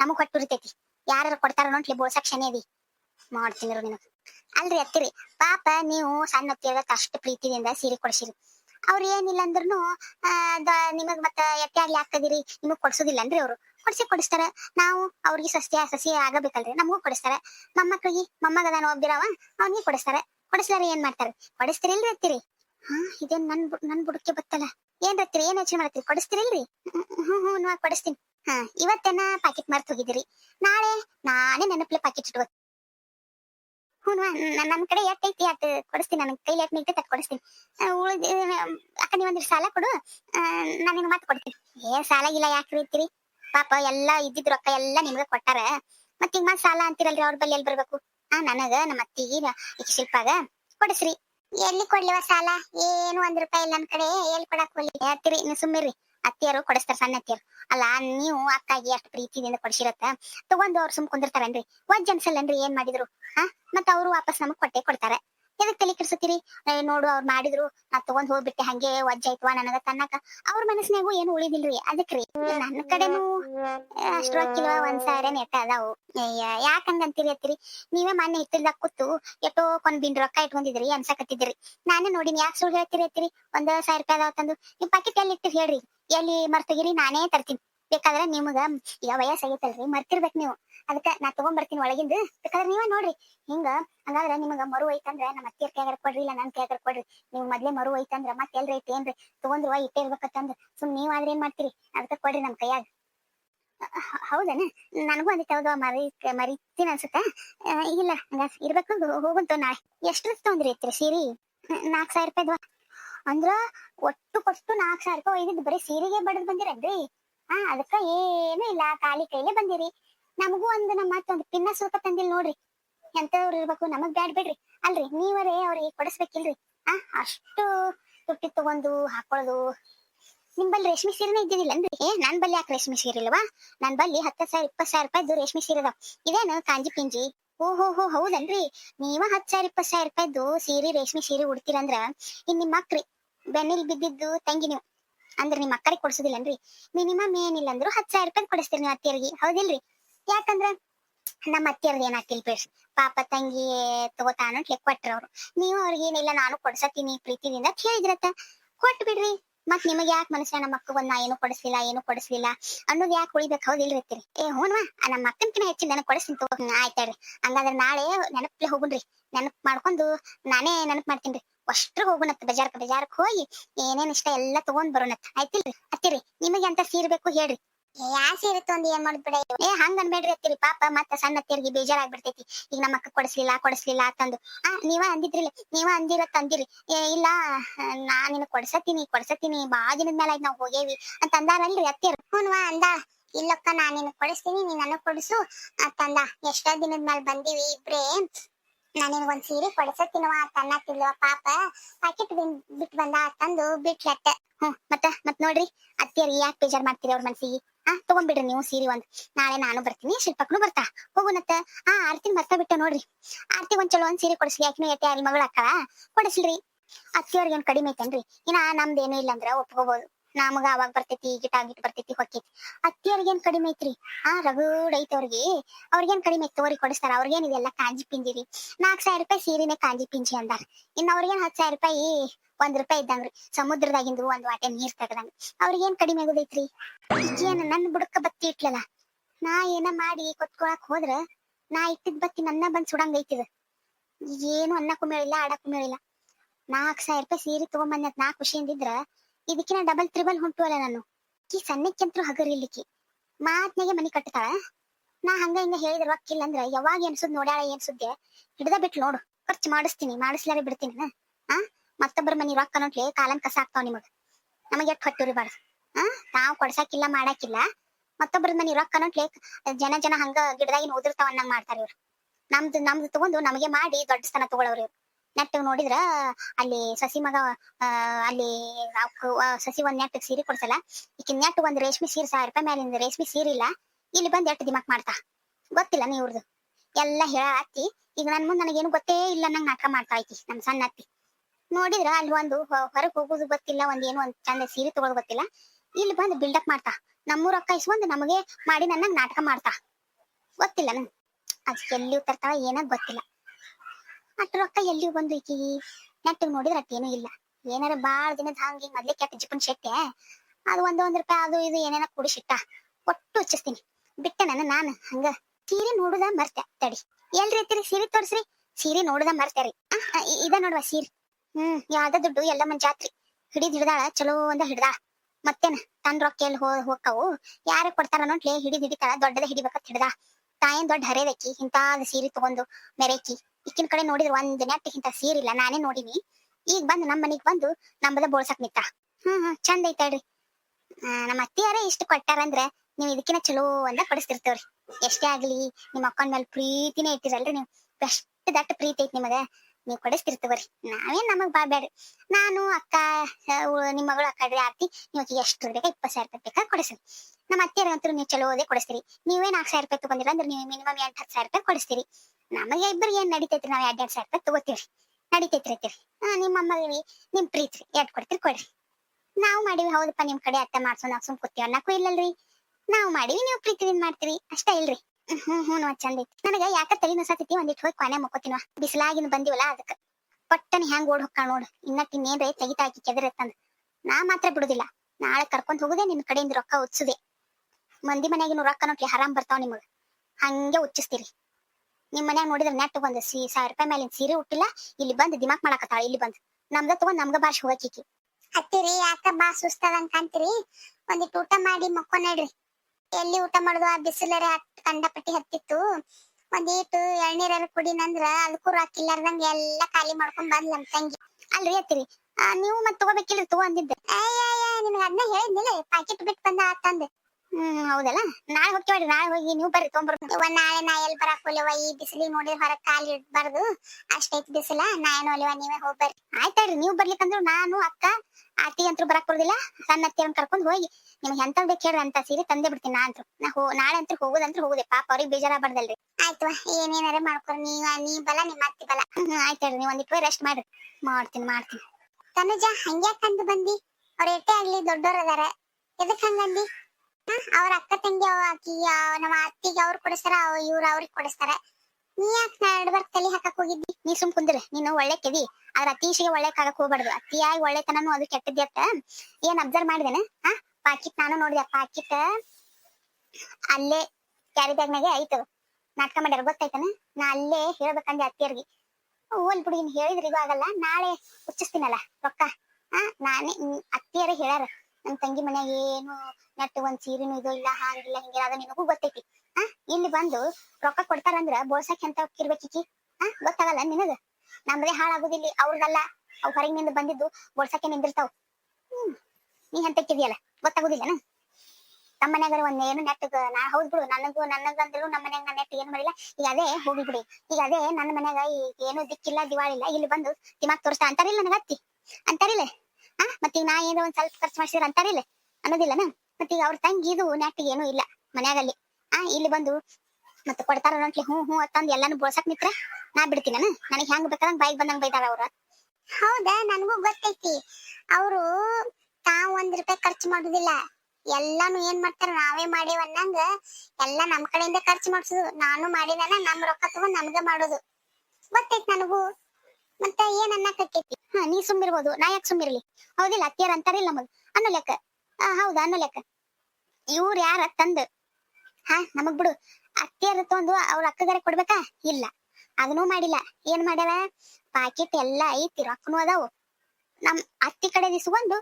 ನಮಗ್ ಕೊಟ್ಟು ಇರ್ತೈತಿ ಯಾರು ಕೊಡ್ತಾರ ನೋಡ್ಲಿ ಬೋಳ್ಸಕ್ ಮಾಡ್ತೀನಿ ನೀನು. ಅಲ್ರಿ ಅತ್ತಿರಿ, ಪಾಪ ನೀವು ಸಣ್ಣ ಅತ್ತಿಯರ್ಗ ಅಷ್ಟು ಪ್ರೀತಿಯಿಂದ ಸೀರೆ ಕೊಡ್ಸಿರಿ. ಅವ್ರ ಏನಿಲ್ಲ ಅಂದ್ರೂ ನಿಮಗ್ ಮತ್ತ ಎಟ್ಟಾಗ್ಲಿ ಹಾಕದಿರಿ ನಿಮಗ್ ಕೊಡ್ಸೋದಿಲ್ಲನ್ರಿ ಅವ್ರು. ಕೊಡ್ಸಿ ಕೊಡಿಸ್ತಾರ. ನಾವು ಅವ್ರಿಗೆ ಸಸ್ಯ, ಸಸಿ ಆಗಬೇಕಲ್ರಿ, ನಮಗೂ ಕೊಡಿಸ್ತಾರ. ಮೊಮ್ಮಕ್ಳಿಗೆ, ಮೊಮ್ಮಗ ಅದಾನ ಒಬ್ಬಿರವ ಅವ್ನಿಗೆ ಕೊಡಿಸ್ತಾರ. ಕೊಡಿಸ್ಲಾರ ಏನ್ ಮಾಡ್ತಾರ? ಕೊಡಿಸ್ತೀರಿಲ್ರಿ ಅತ್ತಿರಿ. ಹಾ, ಇದೇನ್ ನನ್ ನನ್ ಬುಡಕ್ಕೆ ಬತ್ತಲ್ಲ. ಏನ್ ರತ್ತೀರಿ ಏನ್ ಯೋಚನೆ ಮಾಡ್ತೀರಿ? ಕೊಡಿಸ್ತೀರಿಲ್ರಿ? ಹ್ಮ್ ಹ್ಮ್ ನಾ ಕೊಡಿಸ್ತೀನಿ. ಹಾ, ಇವತ್ತೇನ ಪ್ಯಾಕೆಟ್ ಮರ್ತ ಹೋಗಿದಿರಿ ನಾಳೆ ನಾನೇ ನೆನಪ್ಲೆ ಪ್ಯಾಕೆಟ್ ಇಟ್ಕೋ ಹ್ಞೂ ನನ್ನ ಕಡೆ ಎಟ್ ಐತಿ ಅಟ್ ಕೊಡಿಸ್ತೀನಿ ನನ್ನ ಕೈಲಿ ಎಟ್ ನಿಂತೈತಿ ಅಟ್ ಕೊಡಿಸ್ತೀನಿ. ಉಳಿದ ಅಕ್ಕ ನೀವು ಒಂದಿಷ್ಟು ಸಾಲ ಕೊಡು. ನಾನು ನಿಮ್ಗೆ ಮತ್ತೆ ಕೊಡ್ತೀನಿ. ಏ, ಸಾಲ ಇಲ್ಲ ಯಾಕೆ ರೀತಿರಿ ಪಾಪ ಎಲ್ಲ ಇದ್ದಿದ್ ರೊಕ್ಕ ಎಲ್ಲ ನಿಮ್ಗೆ ಕೊಟ್ಟಾರ. ಮತ್ತೆ ಈಗ ಮತ್ತೆ ಸಾಲ ಅಂತಿರಲ್ರಿ ಅವ್ರ ಬಲ್ಲಿ ಎಲ್ಲಿ ಬರ್ಬೇಕು? ಆ, ನನಗ ನಮ್ಮ ಅತ್ತಿಗೆ ಶಿಲ್ಪಾಗ ಕೊಡಿಸ್ರಿ. ಎಲ್ಲಿ ಕೊಡ್ಲಿವ ಸಾಲ? ಏನು ಒಂದ್ ರೂಪಾಯಿ ಇಲ್ಲ ನನ್ ಕಡೆ. ಎಲ್ಲಿ ಕೊಡಕ್ ಹೋಗ್ಲಿ? ಹೇಳ್ತೀರಿ, ನೀವು ಸುಮ್ಮಿರಿ ಅತ್ತಿಯರು ಕೊಡಿಸ್ತಾರ, ಸಣ್ಣ ಅತ್ತಿಯರು. ಅಲ್ಲ, ನೀವು ಅಕ್ಕಾಗಿ ಅಷ್ಟು ಪ್ರೀತಿಯಿಂದ ಕೊಡಿಸಿರತ್ತ? ತಗೊಂಡು ಅವ್ರು ಸುಮ್ ಕುಂದಿರ್ತಾರನ್ರಿ ವಜ್ಜ್ ಅನ್ಸಲ್ಲನ್ರಿ ಏನ್ ಮಾಡಿದ್ರು? ಹಾ? ಮತ್ತ ಅವ್ರು ವಾಪಸ್ ನಮಗ್ ಕೊಟ್ಟೆ ಕೊಡ್ತಾರೆ. ಎದಕ್ ತಲೆ ಕೆಡ್ಸತ್ತೀರಿ? ನೋಡು, ಅವ್ರು ಮಾಡಿದ್ರು ನಾ ತಗೊಂಡ್ ಹೋಗ್ಬಿಟ್ಟೆ, ಹಂಗೆ ವಜ್ಜ ಆಯ್ತವ ನನಗ ತನ್ನಕ. ಅವ್ರ ಮನಸ್ನ್ಯಾಗು ಏನು ಉಳಿದಿಲ್ರಿ, ಅದಕ್ರಿ. ನನ್ನ ಕಡೆನೂ ಅಷ್ಟು ಹಾಕಿಲ್ವ ಒಂದ್ ಸಾವಿರ ನೆಟ್ಟ ಅದಾವು. ಯಾಕ ಅಂತೀರಿ ಅತ್ತಿರಿ? ನೀವೇ ಮೊನ್ನೆ ಹಿತ್ತಲ್ದಾಗ ಕೂತು ಎಷ್ಟೋ ಕೊಂದ್ ಬಿನ್ ರೊಕ್ಕ ಇಟ್ಕೊಂಡಿದ್ರಿ ಅನ್ಸಕತ್ತಿದ್ರಿ ನಾನೇ ನೋಡಿನಿ, ಯಾಕೆ ಸುಳ್ಳು ಹೇಳ್ತೀರಿ ಅತ್ತಿರಿ? ಒಂದ್ ಸಾವಿರ ರೂಪಾಯಿ ಅದಾವ ತಂದು. ನಿಮ್ ಪಾಕೆಟ್ ಎಲ್ಲಿ ಇಟ್ಟು ಹೇಳ್ರಿ? ಎಲ್ಲಿ ಮರ್ತಗಿರಿ? ನಾನೇ ತರ್ತೀನಿ. ಬೇಕಾದ್ರೆ ನಿಮ್ಗ ಈಗ ವಯಸ್ಸಾಗೈತಲ್ರಿ ಮರ್ತಿರ್ಬೇಕ್ ನೀವು. ಅದಕ್ಕ ನಾ ತಗೊಂಡ್ ಬರ್ತೀನಿ ಒಳಗಿಂದ. ಬೇಕಾದ್ರೆ ನೀವೇ ನೋಡ್ರಿ. ಹಿಂಗ ಹಂಗಾದ್ರ ನಿಮಗ ಮರು ಐತಂದ್ರ ನಮ್ಮ ಅತ್ತಿಯರ್ ಕೈಗಾರ ಕೊಡ್ರಿ, ಇಲ್ಲ ನನ್ ಕೈಗಾರ ಕೊಡ್ರಿ. ನೀವು ಮೊದ್ಲೇ ಮರು ಐತಂದ್ರ ಮತ್ತೆ ಎಲ್ರಿ ಐತಿ ಏನ್ರಿ? ತಗೊಂಡ್ರುವ ಇಟ್ಟೇ ಇರ್ಬೇಕಂದ್ರ ಸುಮ್ ನೀವ್ ಆದ್ರೆ ಏನ್ ಮಾಡ್ತೀರಿ? ಅದಕ್ಕ ಕೊಡ್ರಿ ನಮ್ ಕೈಯಾಗ. ಹೌದೇನ? ನನಗೂ ಅದಕ್ಕೆ ಹೌದು ಮರಿ, ಮರಿತೀನಿ ಅನ್ಸುತ್ತೆ? ಇಲ್ಲ ಹಂಗ ಇರ್ಬೇಕು ಹೋಗುಂತು ನಾಳೆ. ಎಷ್ಟು ತಗೊಂಡ್ರಿ ಐತ್ರಿ ಸೀರಿ? ನಾಲ್ಕು ಸಾವಿರ ರೂಪಾಯಿದ್ವಾ ಅಂದ್ರ ಒಟ್ಟು ಕೊಟ್ಟು ನಾಲ್ಕು ಸಾವಿರ ರೂಪಾಯಿ ಒಯ್ದಿದ್ದು ಬರೀ ಸೀರೆಗೆ ಬಡದ್ ಬಂದಿರನ್ರಿ ಹಾ ಅದಕ್ಕ ಏನು ಇಲ್ಲ ಖಾಲಿ ಕೈಲೇ ಬಂದಿರಿ. ನಮಗೂ ಒಂದು ನಮ್ಮ ಮತ್ತೊಂದು ಪಿನ್ನ ಸ್ವಲ್ಪ ತಂದಿಲ್ ನೋಡ್ರಿ. ಎಂತವ್ರು ಇರ್ಬೇಕು, ನಮಗ್ ಬ್ಯಾಡ್ ಬಿಡ್ರಿ. ಅಲ್ರಿ, ನೀವರೇ ಅವ್ರಿಗೆ ಕೊಡಿಸ್ಬೇಕಿಲ್ರಿ. ಆ, ಅಷ್ಟು ತುಟ್ಟಿ ತಗೊಂಡು ಹಾಕೊಳ್ಳೋದು ನಿಂಬಲ್ಲಿ ರೇಷ್ಮೆ ಸೀರೆನೇ ಇದ್ದಿದಿಲ್ಲನ್ರಿ ಏ, ನನ್ ಬಲ್ಲಿ ಯಾಕೆ ರೇಷ್ಮೆ ಸೀರೆ ಇಲ್ವಾ? ನನ್ ಬಲ್ಲಿ ಹತ್ತ ಸಾವಿರ ಇಪ್ಪತ್ ಸಾವಿರ ರೂಪಾಯಿದು ರೇಷ್ಮೆ ಸೀರೆ ಅದಾವ. ಇದೇನು ಕಾಂಜಿ ಪಿಂಜಿ? ಓಹೋ ಹೋ ಹೌದನ್ರಿ. ನೀವ ಹತ್ ಸಾವಿರ ಇಪ್ಪತ್ ಸಾವಿರ ರೂಪಾಯಿದು ಸೀರೆ, ರೇಷ್ಮೆ ಸೀರೆ ಉಡ್ತೀರಂದ್ರ, ಇನ್ ನಿಮ್ಮ ಮಕ್ರಿ, ಬೆನ್ನಿಲ್ ಬಿದ್ದಿದ್ದು ತಂಗಿ ನೀವು. ಅಂದ್ರ ನಿಮ್ಮ ಅಕ್ಕರಿಗೆ ಕೊಡ್ಸೋದಿಲ್ಲನ್ರಿ. ಮಿನಿಮಮ್ ಏನಿಲ್ಲ ಅಂದ್ರು ಹತ್ ಸಾವಿರ ರೂಪಾಯಿ ಕೊಡಿಸ್ತೀರಿ ನೀವು ಅತ್ತಿಯರಿಗೆ ಹೌದಿಲ್ರಿ? ಯಾಕಂದ್ರ ನಮ್ಮ ಅತ್ತಿಯರ್ದು ಏನಾಕಿಲ್ ಬಿಡ್ರಿ ಪಾಪ ತಂಗಿ ತಗೋತಾನ ಕೊಟ್ರ ಅವ್ರು. ನೀವು ಅವ್ರಿಗೆ ಏನಿಲ್ಲ ನಾನು ಕೊಡ್ಸತ್ತೀನಿ ಪ್ರೀತಿದಿಂದ ಕೇಳಿದ್ರತ ಕೊಟ್ ಬಿಡ್ರಿ. ಮತ್ ನಿಮಗೆ ಯಾಕೆ ಮನಸ್ಸ ನಮ್ಮ ಅಕ್ಕವನ್ನ ನಾ ಏನು ಕೊಡಿಸ್ಲಿಲ್ಲ ಏನು ಕೊಡಿಸ್ಲಿಲ್ಲ ಅನ್ನೋದು ಯಾಕೆ ಉಳಿಬೇಕು? ಹೌದಿಲ್ರಿ ಏ, ಹೂನ್ವಾ ನಮ್ಮ ಅಕ್ಕನ್ಕಿನ ಹೆಚ್ಚಿನ ನನಗೆ ಕೊಡಿಸ್ತೀನಿ ತಗೋ. ಆಯ್ತಾಳ್ರಿ ಹಂಗಾದ್ರೆ ನಾಳೆ ನೆನಪ್ಲೆ ಹೋಗುನ್ರಿ ನೆನಪ್ ಮಾಡ್ಕೊಂಡು ನಾನೇ ನೆನಪ್ ಮಾಡ್ತೀನಿ ಅಷ್ಟ್ರ ಹೋಗುಣತ್ ಬಜಾರ್ಕ ಬಜಾರ್ಕ್ ಹೋಗಿ ಏನೇನ್ ಇಷ್ಟ ಎಲ್ಲಾ ತಗೊಂಡ್ ಬರೋಣತ್ ಆಯ್ತಿಲ್ರಿ? ಅತ್ತಿರಿ ನಿಮಗೆ ಅಂತ ಸೀರೆ ಬೇಕು ಹೇಳ್ರಿ. ಯಾ ಸೀರೆ ತೊಂದ್ ಏನ್ ಮಾಡ್ಬಿಡ ಬಿಡ? ಏ ಹಂಗ ಅನ್ಬೇಡ್ರಿ ಅತ್ತಿರಿ ಪಾಪ ಮತ್ತ ಸಣ್ಣ ಅತ್ತಿಯರ್ಗೆ ಬೇಜಾರಾಗ್ಬಿಡ್ತೈತಿ. ಈಗ ನಮ್ಮ ಅಕ್ಕ ಕೊಡಿಸ್ಲಿಲ್ಲ ಕೊಡಿಸ್ಲಿಲ್ಲ ಅಂತಂದು. ಆ ನೀವ ಅಂದಿದ್ರಿಲ್ಲ. ನೀವ ಅಂದಿರ ತಂದಿರಿ. ಏ ಇಲ್ಲ ನಾ ನಿನ್ ಕೊಡ್ಸತೀನಿ ಕೊಡ್ಸತೀನಿ ಬಾ ದಿನದ ಮೇಲೆ ಆಯ್ತು ನಾವ್ ಹೋಗೇವಿ ಅಂತ ಅಂದಾರಲ್ರಿ ಅತ್ತಿರ್ ಹ್ಞೂನ್ವಾ ಅಂದ. ಇಲ್ಲಕ್ಕ ನಾ ನಿನಗ್ ಕೊಡಿಸ್ತೀನಿ ನೀ ನನಗ್ ಕೊಡಿಸು ಅಂತಂದ ಎಷ್ಟೋ ದಿನದ ಮೇಲೆ ಬಂದಿವಿ ಇಬ್ರೇ. ನಾ ಒಂದ್ ಸೀರೆ ಕೊಡ್ಸತ್ತಿನವ ತಿನ್ನುವ ಪಾಪ. ಪ್ಯಾಕೆಟ್ ಬಿಟ್ ಬಂದ ತಂದು ಬಿಟ್ಲತ್ತ ಹ್ಮ್, ಮತ್ತ, ಮತ್ ನೋಡ್ರಿ ಅತ್ತಿಯರ್ ಯಾಕೆ ಬೇಜಾರ್ ಮಾಡ್ತೀರಿ ಅವ್ರ ಮನ್ಸಿಗೆ? ಆ ತಗೊಂಡ್ಬಿಡ್ರಿ ನೀವು ಸೀರೆ ಒಂದ್. ನಾಳೆ ನಾನು ಬರ್ತೀನಿ, ಶಿಲ್ಪಕ್ನು ಬರ್ತಾ. ಹೋಗುನತ್ತ ಆ, ಆರ್ತಿನ್ ಬರ್ತಾ ಬಿಟ್ಟ ನೋಡ್ರಿ. ಆರ್ತಿ ಒಂದ್ ಚಲೋ ಒಂದ್ ಸೀರೆ ಕೊಡಿಸ್ಲಿ ಯಾಕಿನೂ ಯಾಕೆ ಅಲ್ಲಿ ಮಗಳ ಅಕ್ಕಳ ಕೊಡಿಸ್ಲ್ರಿ. ಅತ್ತಿಯವ್ರಿಗೆ ಏನ್ ಕಡಿಮೆ ಐತೇನ್ರಿ? ಇನ್ನ ನಮ್ದೇನು ಇಲ್ಲ ಅಂದ್ರ ಒಪ್ಕೋಬಹುದು ನಮಗ ಅವಾಗ ಬರ್ತೈತಿ ಗಿಟ ಗಿಟ್ ಬರ್ತೈತಿ, ಹೊಕ್ಕೈತಿ. ಅತ್ತಿಯವ್ರಿಗೆ ಏನ್ ಕಡಿಮೆ ಐತ್ರಿ? ಆ ರಗಡ್ ಐತಿ ಅವ್ರಿಗೆ ಅವ್ರಿಗೇನ್ ಕಡಿಮೆ ಅವ್ರಿಗೆ ಕೊಡಿಸ್ತಾರ. ಅವ್ರಿಗೇನ್ ಇದೆಲ್ಲ ಕಾಂಜಿ ಪಿಂಜಿರಿ. ನಾಲ್ಕ್ ಸಾವಿರ ರೂಪಾಯಿ ಸೀರೆನೆ ಕಾಂಜಿ ಪಿಂಜಿ ಅಂದಾರ. ಇನ್ನ ಅವ್ರಿಗೇನ್ ಹತ್ ಸಾವಿರ ರೂಪಾಯಿ ಒಂದ್ ರೂಪಾಯಿ ಇದ್ದಂಗ್ರಿ. ಸಮುದ್ರದಾಗಿಂದು ಒಂದ್ ವಾಟೆ ನೀರ್ ಅವ್ರಿಗೆ ಅವ್ರಿಗೇನ್ ಕಡಿಮೆ ಆಗೋದೈತ್ರಿ? ಈಗೇನ್ ನನ್ ಬುಡಕ ಬತ್ತಿ ಇಟ್ಲಲ್ಲ? ನಾ ಏನ ಮಾಡಿ ಕೊತ್ಕೊಳಕ್ ಹೋದ್ರ ನಾ ಇಟ್ಟಿದ್ ಬತ್ತಿ ನನ್ನ ಬಂದ್ ಸುಡಂಗ್ ಐತಿದ ಏನು ಅನ್ನಕ್ಕೂ ಮೇಳಿಲ್ಲ ಆಡಕ್ಕೂ ಮೇಳಿಲ್ಲ ನಾಲ್ಕ್ ಸಾವಿರ ರೂಪಾಯಿ ಸೀರೆ ತಗೊಂಬಂದ್ ನಾ ಖುಷಿಯಿಂದಿದ್ರ ಇದಕ್ಕಿನ ಡಬಲ್ ತ್ರಿಬಲ್ ಹೊಂಟುವಲ್ಲ ನಾನು. ಈ ಸಣ್ಣಕ್ಕಂತೂ ಹಗರಿಲ್ಲಿಕ್ಕಿ ಮಾತ್ನಾಗೆ ಮನಿ ಕಟ್ಟತಾಳ ನಾ ಹಂಗ ಹಿಂಗ ಹೇಳಿದ್ರ ವಕ್ಕಿಲ್ಲ ಅಂದ್ರ ಯಾವಾಗ ಎನ್ಸುದ್ ನೋಡ್ಯಾಳ, ಏನ್ ಸುದ್ದಿ? ಹಿಡ್ದ ಬಿಟ್ಟು ನೋಡು. ಖರ್ಚು ಮಾಡಿಸ್ತೀನಿ ಮಾಡಿಸ್ಲಾರೆ ಬಿಡ್ತೀನಿ. ಆ? ಮತ್ತೊಬ್ಬರ ಮನಿ ರೊಕ್ಕ ನೋಟ್ಲಿ ಕಾಲನ್ ಕಸ ಆಗ್ತಾವ ನಿಮಗ್. ನಮಗೆ ಎಟ್ ಹೊಟ್ಟೆ ಉರಿಬಾರ್ದು. ಆ? ತಾವ್ ಕೊಡ್ಸಾಕಿಲ್ಲ, ಮಾಡಾಕಿಲ್ಲ. ಮತ್ತೊಬ್ಬರ ಮನಿ ರೊಕ್ಕ ನೋಟ್ಲಿ ಜನ ಜನ ಹಂಗ ಗಿಡದಾಗಿನ ಉದುರ್ತಾವ ಅನ್ನಂಗ್ ಮಾಡ್ತಾರ ಇವ್ರು. ನಮ್ದು ನಮ್ದು ತಗೊಂಡು ನಮಗೆ ಮಾಡಿ ದೊಡ್ಡ ಸ್ಥಾನ ತಗೊಳವ್ರಿ ಇವ್ರು. ನೆಟ್ಟಗ್ ನೋಡಿದ್ರ ಅಲ್ಲಿ ಸಸಿ ಮಗ ಅಲ್ಲಿ ಸಸಿ ಒಂದ್ ನೆಟ್ಟಗ್ ಸೀರೆ ಕೊಡ್ಸಲ್ಲ. ಈಕಿನ್ ನೆಟ್ ಒಂದ್ ರೇಷ್ಮೆ ಸೀರೆ ಸಾವಿರ ರೂಪಾಯಿ ಮೇಲಿಂದ ರೇಷ್ಮೆ ಸೀರೆ ಇಲ್ಲ. ಇಲ್ಲಿ ಬಂದ್ ಎಟ್ಟು ದಿಮಾಕ್ ಮಾಡ್ತಾ. ಗೊತ್ತಿಲ್ಲ ನೀ ಇವ್ರದ್ದು ಎಲ್ಲ ಹೇಳ ಅತ್ತಿ ಈಗ ನನ್ ಮುಂದ್ ನನಗೇನು ಗೊತ್ತೇ ಇಲ್ಲ ನಂಗ್ ನಾಟಕ ಮಾಡ್ತಾ ಐತಿ ನಮ್ ಸಣ್ಣ ಅತ್ತಿ. ನೋಡಿದ್ರ ಅಲ್ಲಿ ಒಂದು ಹೊರಗ್ ಹೋಗುದು ಗೊತ್ತಿಲ್ಲ, ಒಂದ್ ಏನು ಒಂದ್ ಚಂದ ಸೀರೆ ತಗೊಳ್ ಗೊತ್ತಿಲ್ಲ. ಇಲ್ಲಿ ಬಂದ್ ಬಿಲ್ಡಪ್ ಮಾಡ್ತಾ. ನಮ್ಮೂರ್ ರೊಕ್ಕ ಇಸ್ಕೊಂಡ್ ನಮಗೆ ಮಾಡಿ ನನ್ನ ನಾಟಕ ಮಾಡ್ತಾ. ಗೊತ್ತಿಲ್ಲ ನಂಗ್ ಅದ್ ಎಲ್ಲಿ ತರ್ತಾವ ಏನ ಗೊತ್ತಿಲ್ಲ. ಅಟ್ ರೊಕ್ಕ ಎಲ್ಲಿ ಬಂದು ಐತಿ ನೆಟ್ಟಗ್ ನೋಡಿದ್ರ ಅಟ್ಟೇನು ಇಲ್ಲ. ಏನಾರ ಬಾಳ ದಿನದ ಹಂಗ ಮೊದ್ಲೇ ಕೆಟ್ಟ ಜಿಪನ್ ಶೆಟ್ಟೆ ಅದು ಒಂದ್ ಒಂದ್ ರೂಪಾಯಿ ಅದು ಇದು ಏನೇನ ಕುಡಿಸಿಟ್ಟ ಒಟ್ಟು ಹಚ್ಚಿಸ್ತೀನಿ. ಬಿಟ್ಟೆ ನನ್ನ ನಾನು ಹಂಗ. ಸೀರೆ ನೋಡುದ ಮರ್ತೆ ತಡಿ. ಎಲ್ರಿ ಐತಿರಿ ಸೀರೆ ತೋರ್ಸ್ರಿ. ಸೀರೆ ನೋಡುದ ಆ, ಇ- ಇದ ನೋಡುವ ಸೀರೆ. ಹ್ಮ್ ಯಾವ್ದ ದುಡ್ಡು ಎಲ್ಲ ಮನ್ ಜಾತ್ರಿ. ಹಿಡಿದ್ ಹಿಡ್ದಾಳ ಚಲೋ ಒಂದ ಹಿಡ್ದಾಳ. ಮತ್ತೇನ? ತನ್ ರೊಕ್ಕ ಎಲ್ಲಿ ಹೋ ಹೋಕ್ಕವು? ಯಾರ ಕೊಡ್ತಾರ ನೋಡ್ಲಿ ಹಿಡಿದ್ ಹಿಡಿತಾಳ ದೊಡ್ಡದ ಹಿಡಿಬೇಕಂತ ಹಿಡ್ದ ತಾಯೇನ್ ದೊಡ್ಡ ಹರೇದಕ್ಕಿ ಇಂತಾದ ಸೀರೆ ತಗೊಂಡು ಮೆರೇಕಿ. ಈಕಿನ ಕಡೆ ನೋಡಿದ್ರ ಒಂದ್ ನೆಟ್ ಸೀರಿಲ್ಲ ನಾನೇ ನೋಡಿನಿ. ಈಗ ಬಂದು ನಮ್ಮ ಮನಿಗ್ ಬಂದು ನಮ್ಮದ ಬೋಳ್ಸಕ್ ನಿಂತ. ಹ್ಮ್ ಹ್ಮ್, ಚಂದ ಐತಳ್ರಿ ನಮ್ಮ ಅತ್ತಿಯಾರೇ ಇಷ್ಟ ಕೊಟ್ಟಾರಂದ್ರ ನೀವ್ ಇದಕ್ಕಿನ ಚಲೋ ಅಂದ ಕೊಡಿಸ್ತಿರ್ತೇವ್ರಿ. ಎಷ್ಟೇ ಆಗ್ಲಿ ನಿಮ್ಮ ಅಕ್ಕನ ಮೇಲೆ ಪ್ರೀತಿನೇ ಇಟ್ಟಿರಲ್ರಿ ನೀವು. ಬೆಸ್ಟ್ ದಟ್ಟ ಪ್ರೀತಿ ಐತಿ ನಿಮಗ. ನೀವ್ ಕೊಡಿಸ್ತಿರ್ತೇವ್ರಿ. ನಾವೇನ್ ನಮಗ್ ಬಾ ಬೇಡ್ರಿ ನಾನು, ಅಕ್ಕ ನಿಮ್ಮ ಮಗಳ ನಿಮ್ ಮಗಳು, ಅಕ್ಕ ಇದ್ರೆ ಆರ್ತಿ ನೀವು ಎಷ್ಟು ಬೇಕಾ ಇಪ್ಪತ್ ಸಾವಿರ ರೂಪಾಯಿ ಬೇಕಾ ಕೊಡಿಸ್ರಿ. ನಮ್ಮ ಅತ್ತಿಯರಂತೂ ನೀವು ಚಲೋ ಓದೇ ಕೊಡಿಸ್ತೀರಿ. ನೀವೇ ನಾಲ್ಕು ಸಾವಿರ ರೂಪಾಯಿ ತಗೊಂಡಿರ ಅಂದ್ರೆ ನೀವು ಮಿನಿಮಮ್ ಎಂಟು ಹತ್ತು ಸಾವಿರ ರೂಪಾಯಿ ಕೊಡಿಸ್ತೀರಿ. ನಮಗೆ ಇಬ್ಬರಿಗೆ ಏನ್ ನಡೀತೈತ್ರಿ ನಾವ್ ಎರಡ್ ಎರಡ್ ಸಾವಿರ ರೂಪಾಯಿ ತಗೋತೀವಿ ನಡೀತೈತ್ರಿ ಐತಿರಿ. ಹಾ, ನಿಮ್ಮ ನಿಮ್ ಪ್ರೀತಿ ಎರಡ್ ಕೊಡ್ತೀರಿ ಕೊಡ್ರಿ. ನಾವು ಮಾಡಿವಿ, ಹೌದಪ್ಪ ನಿಮ್ ಕಡೆ ಅತ್ತೆ ಮಾಡ್ಸೋ ನಾವು ಸುಮ್ ಕೂತೀವಿ ಅನ್ನಕ್ಕೂ ಇಲ್ಲಲ್ರಿ. ನಾವು ಮಾಡಿವಿ, ನೀವು ಪ್ರೀತಿಯಿಂದ ಮಾಡ್ತೀವಿ ಅಷ್ಟೇ ಇಲ್ರಿ. ಹ್ಮ್ ಹ್ಮ್ ನೋಡ್ ಚಂದ ಐತಿ ನನಗ ಯಾಕ ತಲೆ ನಸಾತೈತಿ ಒಂದಿಟ್ಟು ಹೋಗಿ ಕೊನೆ ಮುಕ್ಕೋತೀನ. ಬಿಸಿಲಾಗಿನ ಬಂದಿವಲ್ಲ ಅದಕ್ಕ. ಪಟ್ಟನ ಹೆಂಗ್ ಓಡ್ ಹೊಕ್ಕ ನೋಡು. ಇನ್ನ ಇನ್ನೇನ್ರಿ ತೆಗಿತಾ ಹಾಕಿ ಕೆದರತ್ತಂದ ನಾ ಮಾತ್ರ ಬಿಡುದಿಲ್ಲ. ನಾಳೆ ಕರ್ಕೊಂಡ್ ಹೋಗುದೆ ನಿನ್ ಕಡೆಯಿಂದ ರೊಕ್ಕ ಉತ್ಸುದೆ ಮಂದಿ ಮನ್ಯಾಗಿನ ರೊಕ್ಕ ನೋಟ್ಲಿ ಹರಾಮ್ ಬರ್ತಾವ ನಿಮಗ. ಹಂಗೆ ಉಚ್ಚಿಸ್ತೀರಿ. ನಿಮ್ ಮನ್ಯಾಗ ನೋಡಿದ್ರ ನೆಟ್ ಒಂದ್ ಸಿ ಸಾವಿರ ರೂಪಾಯಿ ಮೇಲಿನ ಸೀರೆ ಹುಟ್ಟಿಲ್ಲ ಇಲ್ಲಿ ಬಂದ್ ದಿಮಾಕ್ ಮಾಡಾಕತ್ತಾಳ, ಇಲ್ಲಿ ಬಂದ್. ನಮ್ದ ತಗೊಂಡ್ ನಮ್ಗ ಬಾಷ್ ಹೋಗಕೀಕಿ ಹತ್ತಿರಿ, ಯಾಕ ಬಾ ಸುಸ್ತದಂಗ ಕಾಣ್ತೀರಿ? ಒಂದಿಟ್ಟು ಊಟ ಮಾಡಿ ಮಕ್ಕೊ ನಡ್ರಿ ಎಲ್ಲಿ ಊಟ ಮಾಡುದು? ಆ ಬಿಸಿಲರೆ ಕಂಡಪಟ್ಟಿ ಹತ್ತಿತ್ತು. ಒಂದೀಟು ಎಳ್ನೀರ ಕುಡಿನಂದ್ರ ಅದಕ್ಕೂ ರಾಕಿಲ್ಲಾರ್ದಂಗ ಎಲ್ಲಾ ಖಾಲಿ ಮಾಡ್ಕೊಂಡ್ ಬಂದ್ ನಮ್ ತಂಗಿ. ಅಲ್ರಿ ಅತ್ತಿರಿ ನೀವು ಮತ್ ತಗೋಬೇಕಿಲ್ರಿ, ತಗೋ ಅಂದಿದ್ದೆ. ನಿಮ್ಗೆ ಅದನ್ನ ಹೇಳಿದ್ನಿಲ್ಲ ಪ್ಯಾಕೆಟ್ ಬಿಟ್ಟು ಬಂದ ಆತಂದ್. ಹ್ಮ್ ಹೌದಲ್ಲ? ನಾಳೆ ಹೋಗ್ತೀವಿ ನಾಳೆ ಹೋಗಿ ನೀವು ಬರ್ರಿ ತೊಗೊಂಬರ್ಬೇಕು ಒಂದ್ ನಾಳೆ ನಾ ಎಲ್ಲಿ ಬರಕ್ ಹೋಲಿವ ಈ ಬಿಸಿಲಿಗೆ ನೋಡಿ ಹೊರಗ್ ಕಾಲ್ ಇಡ್ಬಾರ್ದು. ಅಷ್ಟೈತಿ ಬಿಸಿಲ ನಾ ಏನು ಹೋಲಿವ ನೀವೇ ಹೋಗ್ ಬರ್ರಿ. ಆಯ್ತಾಳ್ರಿ ನೀವು ಬರ್ಲಿಕ್ಕಂದ್ರು ನಾನು ಅಕ್ಕ ಆತಿ ಅಂತೂ ಬರಕ್ ಬರುದಿಲ್ಲ. ಸಣ್ಣ ಅತ್ತಿಯವ್ರನ್ನ ಕರ್ಕೊಂಡ್ ಹೋಗಿ ನಿಮ್ಗೆ ಎಂತ ಬೇಕು ಹೇಳ್ರಿ ಅಂತ ಸೀರೆ ತಂದೆ ಬಿಡ್ತೀನಿ ನಾ ಅಂತೂ. ನಾ ಹೋ ನಾಳೆ ಅಂತೂ ಹೋಗುದಂತ್ರ ಹೋಗುದೆ ಪಾಪ ಅವ್ರಿಗೆ ಬೇಜಾರಾಗ್ಬಾರ್ದಲ್ರಿ. ಆಯ್ತು ಏನೇನಾರ ಮಾಡ್ಕೊರಿ ನೀವ ನೀ ಬಲ ನಿಮ್ಮ ಅತ್ತಿ ಬಲ. ಹ್ಮ್ ಆಯ್ತಾಳ್ರಿ ನೀವು ಒಂದಿಟ್ಟು ರೆಸ್ಟ್ ಮಾಡ್ರಿ. ಮಾಡ್ತೀನಿ ಮಾಡ್ತೀನಿ. ತನುಜ ಹಂಗ್ಯಾಕಂದು ಬಂದಿ? ಅವ್ರ ಎಟ್ಟೆ ಆಗ್ಲಿ ದೊಡ್ಡೋರ್ ಅದಾರ. ಎದಕ್ ಹಂಗಂದಿ ಅವ್ರ ಅಕ್ಕ ತಂಗಿ ಆಕಿ ನಮ್ಮ ಅತ್ತಿಗೆ ಅವ್ರು ಕೊಡಿಸ್ತಾರ ಇವ್ರು ಅವ್ರಿಗೆ ಕೊಡಿಸ್ತಾರ. ನೀ ಯಾಕೆ ನಡ್ಬರ್ಕ್ ತಲೆ ಹಾಕಕ್ ಹೋಗಿದ್ದಿ? ನೀ ಸುಮ್ ಕುಂದ್ರೆ, ನೀನು ಒಳ್ಳೆ ಕೆದಿ ಆದ್ರ ಅತೀಶಿಗೆ ಒಳ್ಳೆ ಕಾಗಕ್ ಹೋಗ್ಬಾರ್ದು. ಅತಿಯಾಗಿ ಒಳ್ಳೆತನನು ಅದು ಕೆಟ್ಟದ್ಯತ್ತ ಏನ್ ಅಬ್ಸರ್ವ್ ಮಾಡಿದೇನ? ಹಾ ಪಾಕಿಟ್ ನಾನು ನೋಡಿದೆ, ಪಾಕಿಟ್ ಅಲ್ಲೇ ಕ್ಯಾರಿ ಬ್ಯಾಗ್ನಾಗೆ ಐತದ ನಾಟಕ ಮಾಡ್ಯಾರ, ಗೊತ್ತಾಯ್ತನ? ನಾ ಅಲ್ಲೇ ಹೇಳ್ಬೇಕಂದೆ ಅತ್ತಿಯರ್ಗಿ ಓಲ್ ಬಿಡಿ ಹೇಳಿದ್ರಿಗೂ ಆಗಲ್ಲ. ನಾಳೆ ಹುಚ್ಚಿಸ್ತೀನಲ್ಲ ರೊಕ್ಕ. ಆ, ನಾನೇ ಅತ್ತಿಯರೇ ಹೇಳ್ಯಾರ. ನಮ್ ತಂಗಿ ಮನ್ಯಾಗ ಏನು ನೆಟ್ ಒಂದ್ ಸೀರೆನೂ ಇದು ಇಲ್ಲ, ಹಾಂಗಿಲ್ಲ, ಹಿಂಗಿಲ್ಲ, ಅದ ನಿನಗೂ ಗೊತ್ತೈತಿ. ಆ, ಇಲ್ಲಿ ಬಂದು ರೊಕ್ಕ ಕೊಡ್ತಾರಂದ್ರ ಬೋಳ್ಸಕ್ ಎಂತ ಇರ್ಬೇಕಿಕಿ ಆ, ಗೊತ್ತಾಗಲ್ಲ ನಿನಗ? ನಮ್ದೇ ಹಾಳಾಗುದಿಲ್ಲ, ಅವ್ರದಲ್ಲ. ಅವ್ ಹೊರಗಿನಿಂದ ಬಂದಿದ್ದು ಬೋಳ್ಸಕ್ಕೆ ನಿಂದಿರ್ತಾವ್. ಹ್ಮ್, ನೀ ಎಂತಕ್ಕಿದೆಯಲ್ಲ ಗೊತ್ತಾಗುದಿಲ್ಲನ ನಮ್ಮ ಮನ್ಯಾಗ ಒಂದ್ ಏನು ನೆಟ್ ನಾ ಹೌದ್ ಬಿಡು, ನನಗೂ ನನಗಂದ್ರು ನಮ್ಮ ಮನ್ಯಾಗ ನೆಟ್ ಏನ್ ಮಾಡಿಲ್ಲ. ಈಗ ಅದೇ ಹೋಗಿ ಬಿಡಿ. ಈಗ ಅದೇ ನನ್ನ ಮನ್ಯಾಗ ಏನು ದಿಕ್ಕಿಲ್ಲ ದಿವಾಳಿ ಇಲ್ಲ ಇಲ್ಲಿ ಬಂದು ದಿಮಾಗ್ ತೋರಿಸ್ತಾ ಅಂತಾರಿಲ್ಲ ನನಗತ್ತಿ ಅಂತಾರಿಲ್ಲ? ಆ ಮತ್ತೆ ಈಗ ನಾ ಏನೋ ಒಂದ್ ಸ್ವಲ್ಪ ಖರ್ಚು ಮಾಡ್ಸಿದ್ರ ಅಂತಾರಿಲ್ಲ ಅನ್ನೋದಿಲ್ಲನ? ಮತ್ತೆ ಅವ್ರ ತಂಗಿದು ನಾಟಿ ಏನೂ ಇಲ್ಲ ಮನ್ಯಾಗಲ್ಲಿ. ಆ, ಇಲ್ಲಿ ಬಂದು ಮತ್ತೆ ಕೊಡ್ತಾರ ನೋಡ್ಲಿ ಹ್ಞೂ ಹ್ಞೂ ಅತ್ತಂದ್ ಎಲ್ಲಾನು ಬೋಳ್ಸಕ್ ನಿತ್ರ ನಾ ಬಿಡ್ತೀನಿ ನನಗೆ ಹೆಂಗ್ ಬೇಕಾದಂಗ್ ಬೈಕ್ ಬಂದಂಗ್ ಬೈತಾರ ಅವ್ರ? ಹೌದಾ? ನನಗೂ ಗೊತ್ತೈತಿ. ಅವರು ತಾವ್ ಒಂದ್ ರೂಪಾಯಿ ಖರ್ಚು ಮಾಡುದಿಲ್ಲ. ಎಲ್ಲಾನು ಏನ್ ಮಾಡ್ತಾರ ನಾವೇ ಮಾಡೇವ್ ಅನ್ನಂಗ ಎಲ್ಲಾ ನಮ್ ಕಡೆಯಿಂದ ಖರ್ಚು ಮಾಡ್ಸುದು. ನಾನು ಮಾಡಿದಾನ ನಮ್ ರೊಕ್ಕ ತಗೊಂಡ್ ನಮ್ಗ ಮಾಡೋದು. ಗೊತ್ತೈತಿ ನನಗೂ. ಮತ್ತೆ ಏನ್ ಅನ್ನಕತ್ತೈತಿ ಹಾ, ನೀ ಸುಮ್ಮಿರ್ಬೋದು. ನಾ ಯಾಕೆ ಸುಮ್ಮಿರ್ಲಿ? ಹೌದಿಲ್ಲ, ಅತ್ತಿಯರ್ ಅಂತಾರಿಲ್ಲ ನಮಗ್ ಅನ್ನೋ ಲೆಕ್ಕ. ಆ, ಹೌದಾ, ಅನ್ನೋ ಲೆಕ್ಕ. ಇವ್ರ ಯಾರ ತಂದು? ಹಾ, ನಮಗ್ ಬಿಡು. ಅತ್ತಿಯರ್ ತಂದು ಅವ್ರ ಅಕ್ಕಗಾರ ಕೊಡ್ಬೇಕಾ? ಇಲ್ಲ. ಅದನ್ನೂ ಮಾಡಿಲ್ಲ. ಏನ್ ಮಾಡ್ಯಾರ ಪಾಕೆಟ್ ಎಲ್ಲಾ ಐತಿ, ರೊಕ್ಕನೂ ಅದಾವು. ನಮ್ ಅತ್ತಿ ಕಡೆ ಇಸ್ಕೊಂಡು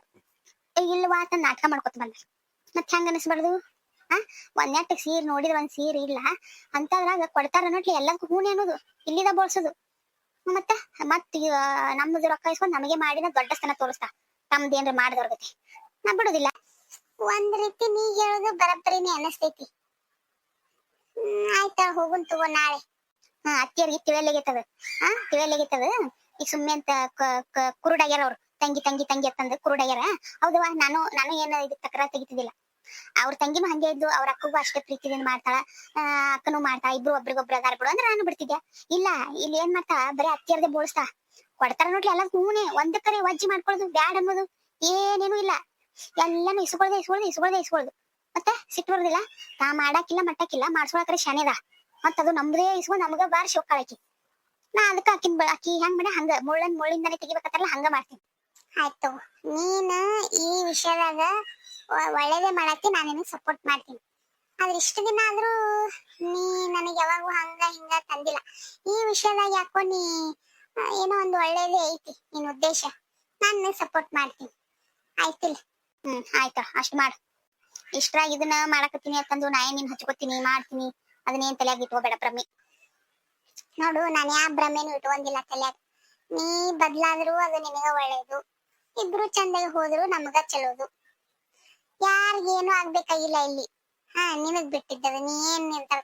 ಇಲ್ವಾ ಅಂತ ನಾಟಕ ಮಾಡ್ಕೊತ ಬಂದ. ಮತ್ ಹೆಂಗ ಅನಿಸ್ಬಾರ್ದು? ಆ ಒಂದ್ ಸೀರ್ ಸೀರೆ ನೋಡಿದ್ರ ಒಂದ್ ಸೀರೆ ಇಲ್ಲ. ಅಂತದ್ರಾಗ ಕೊಡ್ತಾರ ನೋಡ್ಲಿ ಎಲ್ಲದಕ್ಕೂ ಹೂಣೆ ಅನ್ನೋದು. ಇಲ್ಲಿದ ಬೋಳ್ಸೋದು. ಮತ್ತ ಮತ್ ಈಗ ನಮ್ಮದು ರೊಕ್ಕ ಇಸ್ಕೊಂಡ್ ನಮಗೆ ಮಾಡಿದ ದೊಡ್ಡ ಸ್ಥಾನ ತೋರಿಸ್ತಾ ತಮ್ದು ಏನ್ರ ಮಾಡಿದವ್ರ ನಾ ಬಿಡುದಿಲ್ಲ. ಒಂದ್ ರೀತಿ ನೀ ಹೇಳೋದು ಬರಬ್ಬರಿನೇ ಅನಸ್ತೈತಿ. ಆಯ್ತಾ, ಹೋಗುನ್ ತಗೋ ನಾಳೆ. ಹಾ ತಿಳಿಯಲಾಗೈತದ ಆ ತಿಳಿಯಲಾಗೈತದ ಈಗ ಸುಮ್ಮನೆ ಅಂತ ಕುರುಡಾಗ್ಯಾರ ಅವ್ರು. ತಂಗಿ ತಂಗಿ ತಂಗಿ ಅಂತಂದು ಕುರುಡಾಗ್ಯಾರ. ಹೌದವಾ ನಾನು ನಾನು ಏನು ಇದು ತಕರಾರ್ ತೆಗಿತಿದ್ದಿಲ್ಲ. ಅವ್ರ ತಂಗಿನೂ ಹಂಗೆ ಇದ್ದು ಅವ್ರ ಅಕ್ಕಗೂ ಅಷ್ಟೇ ಪ್ರೀತಿದಿಂದ ಮಾಡ್ತಾಳ. ಅಕ್ಕನೂ ಮಾಡ್ತಾ ಇಬ್ರು ಒಬ್ರಿಗೊಬ್ರು ಅದಾರ ಬಿಡು ಅಂದ್ರೆ ನಾನು ಬಿಡ್ತಿದ್ದೆ. ಇಲ್ಲ, ಇಲ್ಲಿ ಏನ್ ಮಾಡ್ತಾ ಬರೀ ಅತ್ತಿಯರ್ದೆ ಬೋಳಿಸ್ತಾ. ಕೊಡ್ತಾರ ನೋಡ್ಲಿ ಎಲ್ಲ ಹೂನೆ, ಒಂದ್ ಕರೆ ವಜ್ಜಿ ಮಾಡ್ಕೊಳ್ಳೋದು, ಬ್ಯಾಡ್ ಅನ್ನೋದು ಏನೇನು ಇಲ್ಲ. ಎಲ್ಲಾನು ಇಸ್ಕೊಳ್ದೆ ಇಸ್ಕೊಳ್ದೆ ಇಸ್ಕೊಳ್ದೆ, ಇಸ್ಕೊಳ್ದು. ಮತ್ತೆ ಸಿಟ್ಟು ಬರೋದಿಲ್ಲ? ತಾ ಮಾಡಾಕಿಲ್ಲ ಮಟ್ಟಕ್ಕಿಲ್ಲ ಮಾಡ್ಸ್ಕೊಳಕ್ರೆ ಶನಿದ. ಮತ್ತ ಅದು ನಮ್ದೇ ಇಸ್ಕೊಂಡ್ ನಮ್ಗ ಬಾರ್ ಶೋಕಾಳಕಿ ನಾ ಅದಕ್ಕ ಅಕ್ಕಿನ ಅಕ್ಕಿ ಹೆಂಗ್ ಮಾಡ ಹಂಗ ಮುಳ್ಳನ್ ಮುಳ್ಳಿಂದಾನೆ ತೆಗಿಬೇಕಂತಾರಲ್ಲ ಹಂಗ ಮಾಡ್ತೀನಿ. ಆಯ್ತು ನೀನ ಈ ವಿಷಯದಾಗ ಒಳ್ಳೇದೇ ಮಾಡಕ್ಕೆ ನಾನು ನಿನಗೆ ಸಪೋರ್ಟ್ ಮಾಡ್ತೀನಿ. ಆದ್ರೆ ಇಷ್ಟು ದಿನ ಆದ್ರೂ ನೀ ನನಗೆ ಯಾವಾಗೂ ಹಂಗ ಹಿಂಗ ತಂದಿಲ್ಲ. ಈ ವಿಷಯದಾಗ ಯಾಕೋ ನೀ ಏನೋ ಒಂದು ಒಳ್ಳೇದೇ ಐತಿ ನಿನ್ ಉದ್ದೇಶ. ನಾನು ಸಪೋರ್ಟ್ ಮಾಡ್ತೀನಿ. ಆಯ್ತಿಲ್ಲ ಹ್ಮ್, ಆಯ್ತಾ. ಅಷ್ಟು ಮಾಡು. ಇಷ್ಟ್ರಾಗ ಇದನ್ನ ಮಾಡಕತ್ತೀನಿ ಅಂತಂದು ನಾ ಏನ್ ನಿನ್ ಹಚ್ಕೋತೀನಿ, ಮಾಡ್ತೀನಿ. ಅದನ್ನೇನ್ ತಲೆಯಾಗ ಇಟ್ಕೋಬೇಡ ಭ್ರಮೆ ನೋಡು, ನಾನು ಯಾವ ಭ್ರಮೆನು ಇಟ್ಕೊಂಡಿಲ್ಲ ತಲೆಯಾಗ. ನೀ ಬದ್ಲಾದ್ರು ಅದು ನಿನಗ ಒಳ್ಳೇದು. ಇಬ್ರು ಚಂದಾಗಿ ಹೋದ್ರು ನಮಗ ಚಲೋದು. ಯಾರಿಗೇನು ಆಗ್ಬೇಕಾಗಿಲ್ಲ ಇಲ್ಲಿ. ಹಾ, ನಿಮಗ್ ಬಿಟ್ಟಿದ್ದದ ನೀ ಏನ್ ನಿರ್ಧಾರ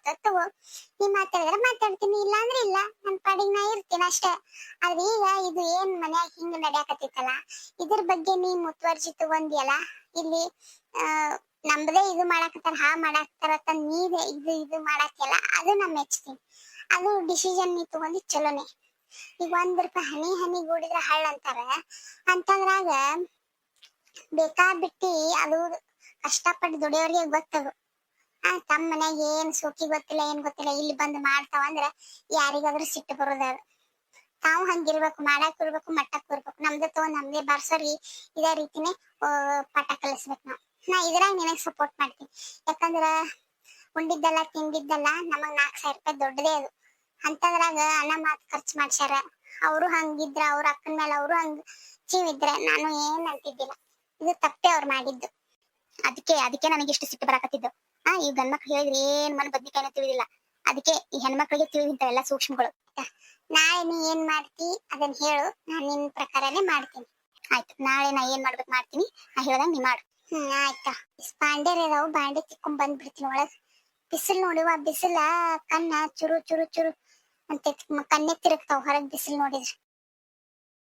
ನೀ ಮಾತಾಡಿದ್ರೆ ಮಾತಾಡ್ತೀನಿ ಇಲ್ಲ ಅಂದ್ರೆ ಇಲ್ಲ. ನನ್ ಪಾಡಿಗೆ ನಾ ಇರ್ತೀನಿ ಅಷ್ಟೇ. ಆದ್ರೆ ಈಗ ಇದು ಏನ್ ಮನ್ಯಾಗ ಹಿಂಗ್ ನಡ್ಯಾಕತ್ತಿತ್ತಲ್ಲ, ಇದ್ರ ಬಗ್ಗೆ ನೀ ಮುತುವರ್ಜಿ ತಗೊಂಡಿಯಲ್ಲ, ಇಲ್ಲಿ ನಮ್ದೇ ಇದು ಮಾಡಾಕತ್ತಾರ, ಹಾ ಮಾಡಾಕತ್ತಾರ ನೀವೇ ಇದು ಇದು ಮಾಡಾಕಲ್ಲ ಅದು ನಾ ಮೆಚ್ತೀನಿ. ಅದು ಡಿಸಿಷನ್ ನೀ ತಗೊಂಡಿ ಚಲೋನೆ. ಈಗ ಒಂದ್ ರೂಪಾಯಿ ಹನಿ ಹನಿ ಗೂಡಿದ್ರೆ ಹಳ್ಳ ಅಂತಾರ. ಅಂತಂದ್ರಾಗ ಬೇಕಾ ಬಿಟ್ಟಿ ಅದು ಕಷ್ಟಪಟ್ಟು ದುಡಿಯೋರಿಗೆ ಗೊತ್ತದು. ಆ ತಮ್ಮ ಮನ್ಯಾಗ ಏನ್ ಸೋಕಿ ಗೊತ್ತಿಲ್ಲ, ಏನ್ ಗೊತ್ತಿಲ್ಲ, ಇಲ್ಲಿ ಬಂದ್ ಮಾಡ್ತಾವ ಅಂದ್ರ ಯಾರಿಗಾದ್ರೂ ಸಿಟ್ಟು ಬರೋದ. ತಾವು ಹಂಗಿರ್ಬೇಕು, ಮಾಡಕ್ ಇರ್ಬೇಕು, ಮಟ್ಟಕ್ ಇರ್ಬೇಕು. ನಮ್ದು ತೋ, ನಮ್ದೇ ಬಾರ್ಸೋರಿ, ಇದೇ ರೀತಿನೇ ಪಾಠ ಕಲಿಸ್ಬೇಕು ನಾವು. ನಾ ಇದ್ರಾಗ ನಿನಗ್ ಸಪೋರ್ಟ್ ಮಾಡ್ತೀನಿ. ಯಾಕಂದ್ರ ಉಂಡಿದ್ದಲ್ಲ ತಿಂದಿದ್ದಲ್ಲ ನಮಗ್ ನಾಲ್ಕ್ ಸಾವಿರ ರೂಪಾಯಿ ದೊಡ್ಡದೇ ಅದು. ಅಂತದ್ರಾಗ ಅನ್ನ ಮಾತು ಖರ್ಚು ಮಾಡ್ಸ್ಯಾರ. ಅವರು ಹಂಗಿದ್ರ, ಅವ್ರ ಅಕ್ಕನ ಮೇಲೆ ಅವರು ಹಂಗ ಜೀವಿದ್ರೆ ನಾನು ಏನ್ ಅಂತಿದ್ದಿಲ್ಲ. ಇದು ತಪ್ಪೆ ಅವ್ರು ಮಾಡಿದ್ದು. ಅದಕ್ಕೆ ಅದಕ್ಕೆ ನನಗೆ ಇಷ್ಟು ಸಿಟ್ಟು ಬರಾಕತ್ತಿದ್ದು. ಆ ಈ ಗಂಡ್ಮಕ್ಳು ಹೇಳಿದ್ರೆ ಏನ್ ಮನ ಬದ್ನಿಕಾಯಿನ ತಿಳಿದಿಲ್ಲ. ಅದಕ್ಕೆ ಈ ಹೆಣ್ಮಕ್ಳಿಗೆ ತಿಳಿದಿಂತವೆಲ್ಲ ಸೂಕ್ಷ್ಮಗಳು? ನಾಳೆ ನೀ ಏನ್ ಮಾಡ್ತಿ ಅದನ್ನ ಹೇಳು. ನಾನು ನಿನ್ ಪ್ರಕಾರನೇ ಮಾಡ್ತೀನಿ. ಆಯ್ತು, ನಾಳೆ ನಾ ಏನ್ ಮಾಡ್ಬೇಕು ಮಾಡ್ತೀನಿ, ನಾ ಹೇಳ್ದಂಗ್ ನೀ ಮಾಡು. ಹ್ಮ್, ಆಯ್ತಾ? ಬಾಂಡೆರ್ ಇದಾವು ಬಾಂಡೆ ತಿಕ್ಕೊಂಡ್ ಬಂದ್ಬಿಡ್ತೀನಿ ಒಳಗ್. ಬಿಸಿಲ್ ನೋಡಿವ ಬಿಸಿಲ ಕಣ್ಣ ಚುರು ಚುರು ಚುರು. ಅಂತ ಕಣ್ಣೆ ಹೊರಗ್ ಬಿಸಿಲ್ ನೋಡಿದ್ರೆ.